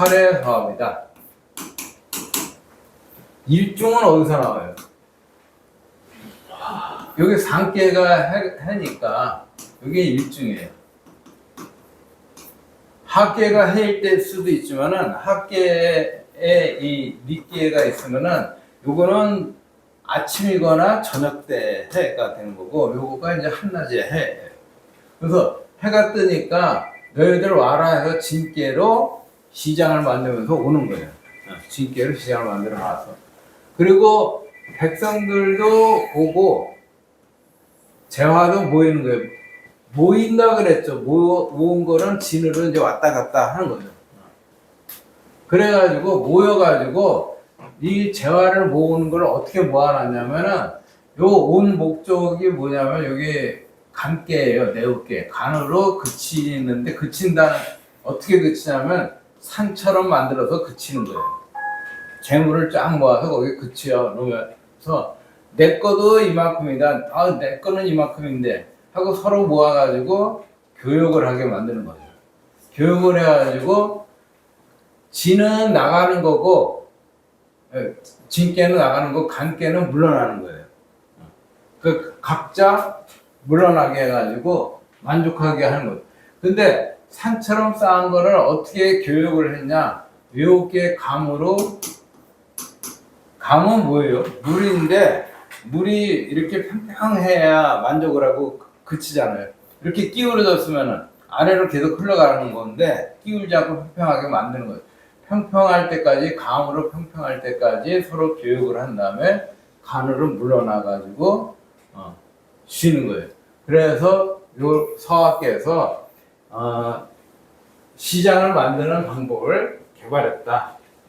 철의 사업이다. 일중은 어디서 나와요? 여기 상계가 해, 해니까 이게 일중이에요. 학계가 해일 때 수도 있지만은 학계에 이 밑계가 있으면은 요거는 아침이거나 저녁 때 해가 되는 거고 요거가 이제 한낮에 해. 그래서 해가 뜨니까 너희들 와라 해서 진계로 시장을 만들면서 오는 거예요. 어, 진계로 시장을 만들어 놔서. 그리고 백성들도 보고 재화도 모이는 거예요. 모인다 그랬죠. 모, 모은 거는 진으로 이제 왔다 갔다 하는 거죠. 그래가지고 모여가지고 이 재화를 모으는 걸 어떻게 모아놨냐면은 요 온 목적이 뭐냐면 여기 간계예요. 내우계 간으로 그치는데 그친다는 어떻게 그치냐면 산처럼 만들어서 그치는 거예요. 재물을 쫙 모아서 거기 그치어 놓으면서 내 거도 이만큼이다. 아, 내 거는 이만큼인데 하고 서로 모아가지고 교육을 하게 만드는 거죠. 교육을 해가지고 진은 나가는 거고 예, 진께는 나가는 거, 간께는 물러나는 거예요. 그 각자 물러나게 해가지고 만족하게 하는 거예요. 근데 산처럼 쌓은 거를 어떻게 교육을 했냐? 외우게 감으로 감은 뭐예요? 물인데 물이 이렇게 평평해야 만족을 하고 그치잖아요. 이렇게 기울어졌으면은 아래로 계속 흘러가는 건데 기울지 않고 평평하게 만드는 거예요. 평평할 때까지 감으로 평평할 때까지 서로 교육을 한 다음에 간으로 물러나 가지고 어, 쉬는 거예요. 그래서 요 서학계에서 어, 시장을 만드는 방법을 개발했다.